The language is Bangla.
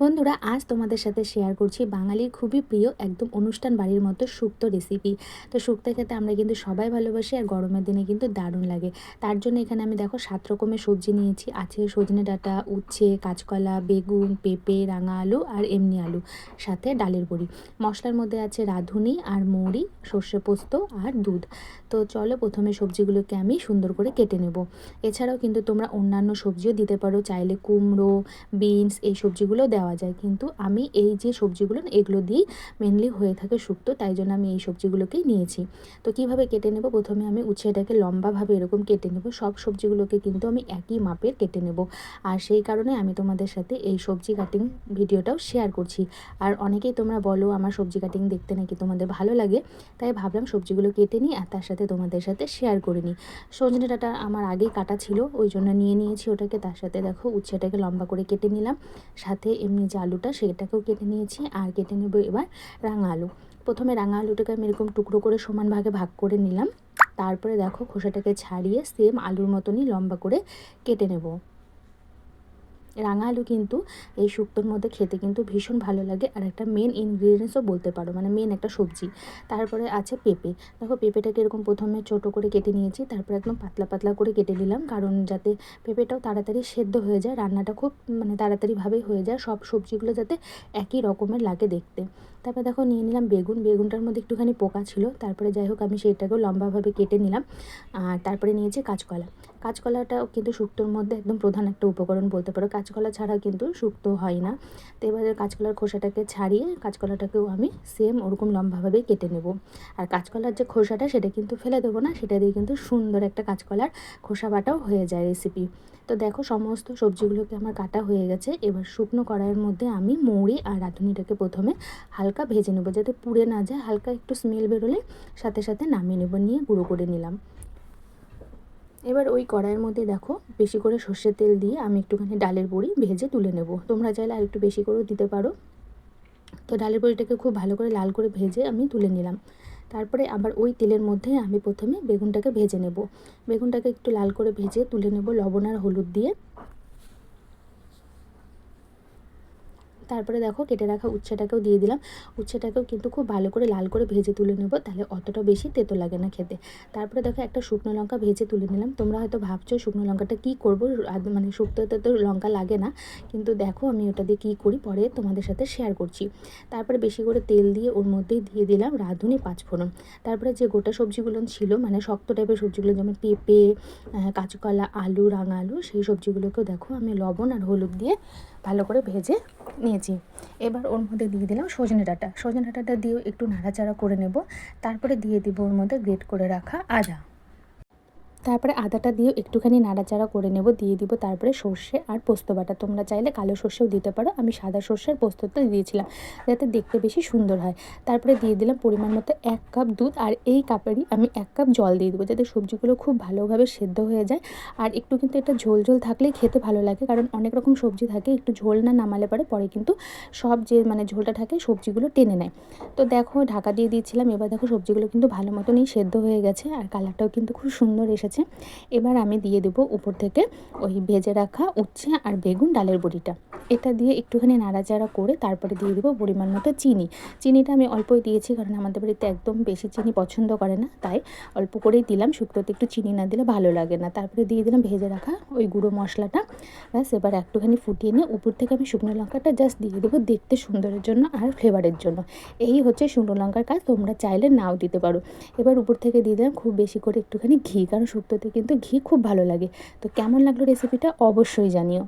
বন্ধুরা, আজ তোমাদের সাথে শেয়ার করছি বাঙালির খুবই প্রিয় একদম অনুষ্ঠান বাড়ির মতো শুক্তো রেসিপি তো শুক্তো খেতে আমরা কিন্তু সবাই ভালোবাসি আর গরমের দিনে কিন্তু দারুণ লাগে। তার জন্য এখানে আমি দেখো সাত রকমের সবজি নিয়েছি। আছে সজনে ডাঁটা, উচ্ছে, কাঁচকলা, বেগুন, পেঁপে, রাঙা আলু আর এমনি আলু, সাথে ডালের বড়ি। মশলার মধ্যে আছে রাঁধুনি আর মৌরি, সর্ষে পোস্ত আর দুধ। তো চলো প্রথমে সবজিগুলোকে আমি সুন্দর করে কেটে নেব। এছাড়াও কিন্তু তোমরা অন্যান্য সবজিও দিতে পারো, চাইলে কুমড়ো, বিনস, এই সবজিগুলো দেওয়া যায়। কিন্তু আমি এই যে সবজিগুলো এগুলো দিয়েই মেনলি হয়ে থাকে শুক্তো, তাই জন্য আমি এই সবজিগুলোকেই নিয়েছি। তো কীভাবে কেটে নেব? প্রথমে আমি উচ্ছেটাকে লম্বাভাবে এরকম কেটে নেব। সব সবজিগুলোকে কিন্তু আমি একই মাপের কেটে নেব। আর সেই কারণে আমি তোমাদের সাথে এই সবজি কাটিং ভিডিওটাও শেয়ার করছি। আর অনেকেই তোমরা বলো, আমার সবজি কাটিং দেখতে নাকি তোমাদের ভালো লাগে? তাই ভাবলাম সবজিগুলো কেটে নিই আর তার সাথে তোমাদের সাথে শেয়ার করে নিই। সজনে ডাঁটা আমার আগেই কাটা ছিল, ওই জন্য নিয়ে নিয়েছি ওটাকে। তার সাথে দেখো উচ্ছেটাকে লম্বা করে কেটে নিলাম। সাথে এমনি যে আলুটা সেটাকেও কেটে নিয়েছি আর কেটে নেব এবার রাঙা আলু। প্রথমে রাঙা আলুটাকে আমি এরকম টুকরো করে সমান ভাগে ভাগ করে নিলাম। তারপরে দেখো খোসাটাকে ছাড়িয়ে সেম আলুর মতনই লম্বা করে কেটে নেব। রাঙা আলু কিন্তু এই শুক্তোর মধ্যে খেতে কিন্তু ভীষণ ভালো লাগে আর একটা মেন ইনগ্রিডিয়েন্টসও বলতে পারো মানে মেন একটা সবজি। তারপরে আছে পেঁপে। দেখো পেঁপেটাকে এরকম প্রথমে ছোট করে কেটে নিয়েছি, তারপরে একদম পাতলা পাতলা করে কেটে নিলাম, কারণ যাতে পেঁপেটাও তাড়াতাড়ি সেদ্ধ হয়ে যায়, রান্নাটা খুব মানে তাড়াতাড়িভাবেই হয়ে যায়, সব সবজিগুলো যাতে একই রকমের লাগে দেখতে। তারপরে দেখো নিয়ে নিলাম বেগুন, বেগুনটার মধ্যে একটুখানি পোকা ছিল, তারপরে যাই হোক আমি সেইটাকেও লম্বাভাবে কেটে নিলাম, আর তারপরে নিয়েছি কাঁচকলা। কাঁচকলাটাও কিন্তু শুক্তোর মধ্যে একদম প্রধান একটা উপকরণ বলতে পারো। কাঁচকলা ছাড়া কিন্তু শুক্তো হয় না। তো এবারে কাঁচকলার খোসাটাকে ছাড়িয়ে কাঁচকলাটাকেও আমি সেম ওরকম লম্বাভাবে কেটে নেব। আর কাঁচকলার যে খোসাটা, সেটা কিন্তু ফেলে দেবো না। সেটা দিয়ে কিন্তু সুন্দর একটা কাঁচকলার খোসা বাটাও হয়ে যায় রেসিপি তো দেখো সমস্ত সবজিগুলোকে আমার কাটা হয়ে গেছে। এবার শুকনো কড়াইয়ের মধ্যে আমি মৌরি আর রাঁধুনিটাকে প্রথমে হালকা ভেজে নেব। যাতে পুড়ে না যায়, হালকা একটু স্মেল বেরোলে সাথে সাথে নামিয়ে নেব। নিয়ে গুঁড়ো করে নিলাম। এবার ওই কড়াইয়ের মধ্যে দেখো বেশি করে সর্ষের তেল দিয়ে আমি একটুখানি ডালের বড়ি ভেজে তুলে নেব। তোমরা চাইলে আর একটু বেশি করেও দিতে পারো। তো ডালের বড়িটাকে খুব ভালো করে লাল করে ভেজে আমি তুলে নিলাম। তারপরে আবার ওই তেলের মধ্যে আমি প্রথমে বেগুনটাকে ভেজে নেব। বেগুনটাকে একটু লাল করে ভেজে তুলে নেব লবণ আর হলুদ দিয়ে। তারপরে দেখো কেটে রাখা উচ্ছেটাকেও দিয়ে দিলাম। উচ্ছেটাকেও কিন্তু খুব ভালো করে লাল করে ভেজে তুলে নেব, তাহলে অতটা বেশি তেতো লাগে না খেতে। তারপরে দেখো একটা শুকনো লঙ্কা ভেজে তুলে নিলাম। তোমরা হয়তো ভাবছ শুকনো লঙ্কাটা কী করব? মানে শুক্তোতে তো লঙ্কা লাগে না। কিন্তু দেখো আমি ওটা দিয়ে কী করি? পরে তোমাদের সাথে শেয়ার করছি। তারপরে বেশি করে তেল দিয়ে ওর মধ্যেই দিয়ে দিলাম রাঁধুনি পাঁচফোড়ন। তারপরে যে গোটা সবজিগুলো ছিল মানে শক্ত টাইপের সবজিগুলো যেমন পেঁপে কাঁচকলা, আলু, রাঙা আলু, সেই সবজিগুলোকেও দেখো আমি লবণ আর হলুদ দিয়ে ভালো করে ভেজে নিয়েছি। এবার ওর মধ্যে দিয়ে দিলাম সজনে ডাঁটা। সজনে ডাঁটাটা দিয়েও একটু নাড়াচাড়া করে নেব। তারপরে দিয়ে দিব ওর মধ্যে গ্রেট করে রাখা আদা। তারপরে আদাটা দিয়ে একটুখানি নাড়াচাড়া করে নেব, দিয়ে দিব তারপরে সর্ষে আর পোস্ত বাটা। তোমরা চাইলে কালো সর্ষেও দিতে পারো। আমি সাদা সর্ষের পোস্তটা দিয়েছিলাম যাতে দেখতে বেশি সুন্দর হয়। তারপরে দিয়ে দিলাম পরিমাণ মতো এক কাপ দুধ আর এই কাপেরই আমি এক কাপ জল দিয়ে দেবো যাতে সবজিগুলো খুব ভালোভাবে সেদ্ধ হয়ে যায়। আর একটু কিন্তু এটা ঝোল ঝোল থাকলেই খেতে ভালো লাগে, কারণ অনেক রকম সবজি থাকে, একটু ঝোল না নামালে পরে পরে কিন্তু সব যে মানে ঝোলটা থাকে সবজিগুলো টেনে নেয়। তো দেখো ঢাকা দিয়ে দিয়েছিলাম, এবার দেখো সবজিগুলো কিন্তু ভালো মতনই সেদ্ধ হয়ে গেছে আর কালারটাও কিন্তু খুব সুন্দর এসেছে। এবার আমি দিয়ে দেবো উপর থেকে ওই ভেজে রাখা উচ্ছে আর বেগুন ডালের বড়িটা। এটা দিয়ে একটুখানি নাড়াচাড়া করে তারপরে দিয়ে দেবো পরিমাণ মতো চিনি। চিনিটা আমি অল্পই দিয়েছি কারণ আমাদের বাড়িতে একদম বেশি চিনি পছন্দ করে না, তাই অল্প করেই দিলাম। শুক্তোতে একটু চিনি না দিলে ভালো লাগে না। তারপরে দিয়ে দিলাম ভেজে রাখা ওই গুঁড়ো মশলাটা। ব্যাস, এবার একটুখানি ফুটিয়ে নিয়ে উপর থেকে আমি শুকনো লঙ্কাটা জাস্ট দিয়ে দেবো দেখতে সুন্দরের জন্য আর ফ্লেভারের জন্য। এই হচ্ছে শুকনো লঙ্কার কাজ, তোমরা চাইলে নাও দিতে পারো। এবার উপর থেকে দিয়ে দিলাম খুব বেশি করে একটুখানি ঘি, কারণ শুক্তোতে কিন্তু ঘি খুব ভালো লাগে। তো কেমন লাগল রেসিপিটা অবশ্যই জানিও।